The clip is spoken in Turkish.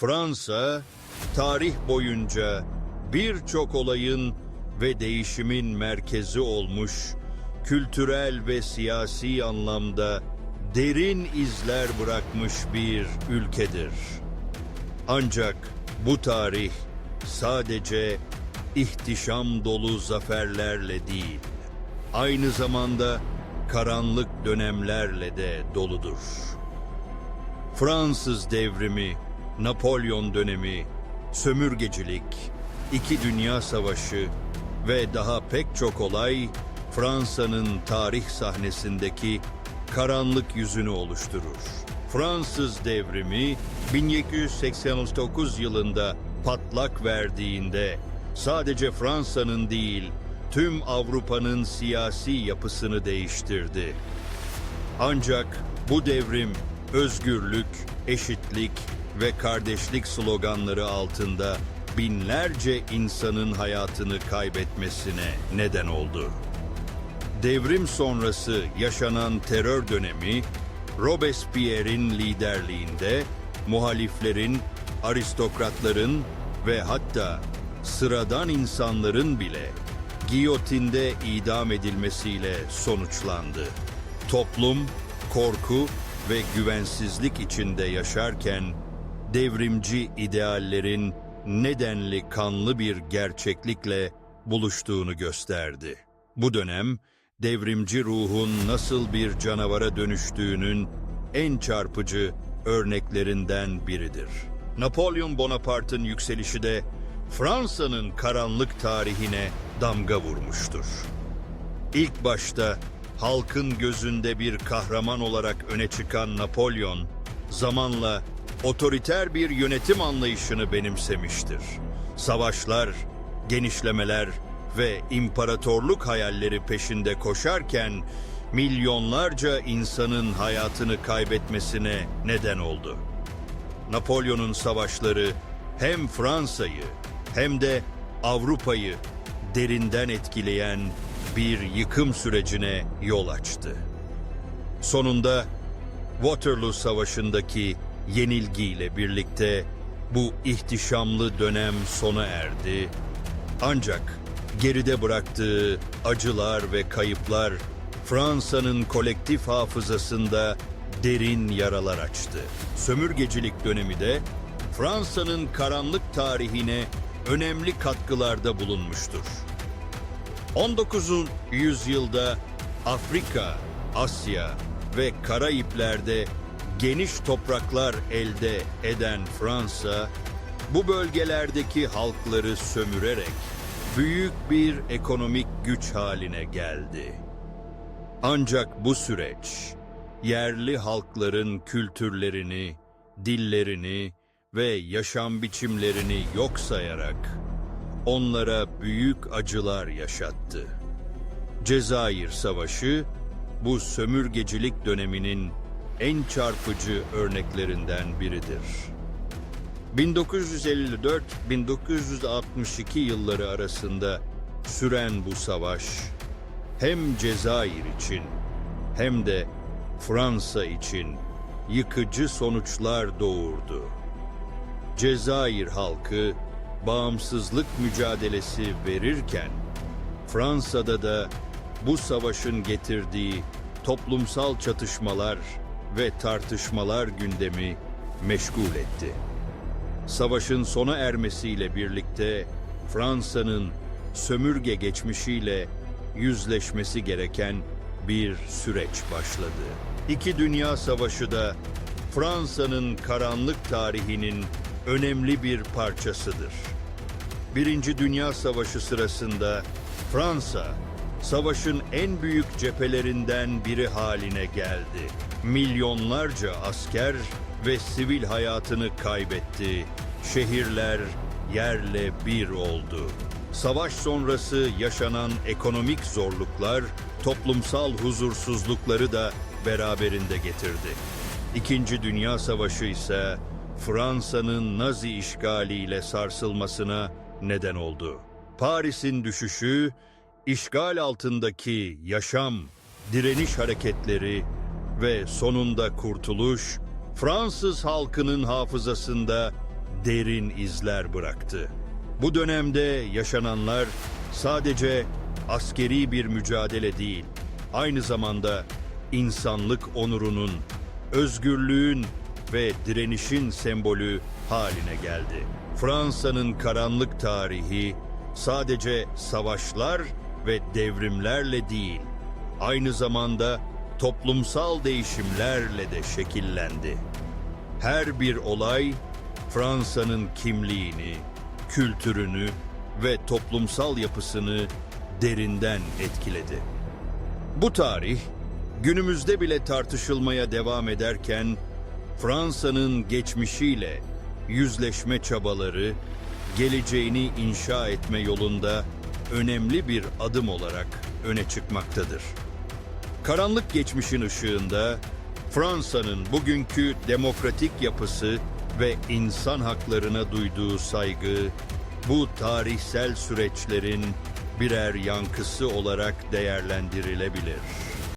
Fransa, tarih boyunca birçok olayın ve değişimin merkezi olmuş, kültürel ve siyasi anlamda derin izler bırakmış bir ülkedir. Ancak bu tarih sadece ihtişam dolu zaferlerle değil, aynı zamanda karanlık dönemlerle de doludur. Fransız devrimi, Napolyon dönemi, sömürgecilik, İki Dünya Savaşı ve daha pek çok olay Fransa'nın tarih sahnesindeki karanlık yüzünü oluşturur. Fransız devrimi 1789 yılında patlak verdiğinde sadece Fransa'nın değil tüm Avrupa'nın siyasi yapısını değiştirdi. Ancak bu devrim özgürlük, eşitlik ve kardeşlik sloganları altında binlerce insanın hayatını kaybetmesine neden oldu. Devrim sonrası yaşanan terör dönemi, Robespierre'in liderliğinde muhaliflerin, aristokratların ve hatta sıradan insanların bile giyotinde idam edilmesiyle sonuçlandı. Toplum korku ve güvensizlik içinde yaşarken devrimci ideallerin nedenli kanlı bir gerçeklikle buluştuğunu gösterdi. Bu dönem devrimci ruhun nasıl bir canavara dönüştüğünün en çarpıcı örneklerinden biridir. Napolyon Bonaparte'ın yükselişi de Fransa'nın karanlık tarihine damga vurmuştur. İlk başta halkın gözünde bir kahraman olarak öne çıkan Napolyon, zamanla otoriter bir yönetim anlayışını benimsemiştir. Savaşlar, genişlemeler ve imparatorluk hayalleri peşinde koşarken milyonlarca insanın hayatını kaybetmesine neden oldu. Napolyon'un savaşları hem Fransa'yı hem de Avrupa'yı derinden etkileyen bir yıkım sürecine yol açtı. Sonunda Waterloo Savaşı'ndaki yenilgiyle birlikte bu ihtişamlı dönem sona erdi. Ancak geride bıraktığı acılar ve kayıplar Fransa'nın kolektif hafızasında derin yaralar açtı. Sömürgecilik dönemi de Fransa'nın karanlık tarihine önemli katkılarda bulunmuştur. 19. yüzyılda Afrika, Asya ve Karayipler'de geniş topraklar elde eden Fransa, bu bölgelerdeki halkları sömürerek büyük bir ekonomik güç haline geldi. Ancak bu süreç yerli halkların kültürlerini, dillerini ve yaşam biçimlerini yok sayarak onlara büyük acılar yaşattı. Cezayir Savaşı bu sömürgecilik döneminin en çarpıcı örneklerinden biridir. 1954-1962 yılları arasında süren bu savaş hem Cezayir için hem de Fransa için yıkıcı sonuçlar doğurdu. Cezayir halkı bağımsızlık mücadelesi verirken Fransa'da da bu savaşın getirdiği toplumsal çatışmalar ve tartışmalar gündemi meşgul etti. Savaşın sona ermesiyle birlikte Fransa'nın sömürge geçmişiyle yüzleşmesi gereken bir süreç başladı. İki Dünya Savaşı da Fransa'nın karanlık tarihinin önemli bir parçasıdır. Birinci Dünya Savaşı sırasında Fransa, savaşın en büyük cephelerinden biri haline geldi. Milyonlarca asker ve sivil hayatını kaybetti. Şehirler yerle bir oldu. Savaş sonrası yaşanan ekonomik zorluklar, toplumsal huzursuzlukları da beraberinde getirdi. İkinci Dünya Savaşı ise Fransa'nın Nazi işgaliyle sarsılmasına neden oldu. Paris'in düşüşü, işgal altındaki yaşam, direniş hareketleri ve sonunda kurtuluş, Fransız halkının hafızasında derin izler bıraktı. Bu dönemde yaşananlar sadece askeri bir mücadele değil, aynı zamanda insanlık onurunun, özgürlüğün ve direnişin sembolü haline geldi. Fransa'nın karanlık tarihi sadece savaşlar ve devrimlerle değil, aynı zamanda toplumsal değişimlerle de şekillendi. Her bir olay Fransa'nın kimliğini, kültürünü ve toplumsal yapısını derinden etkiledi. Bu tarih günümüzde bile tartışılmaya devam ederken Fransa'nın geçmişiyle yüzleşme çabaları geleceğini inşa etme yolunda önemli bir adım olarak öne çıkmaktadır. Karanlık geçmişin ışığında Fransa'nın bugünkü demokratik yapısı ve insan haklarına duyduğu saygı bu tarihsel süreçlerin birer yankısı olarak değerlendirilebilir.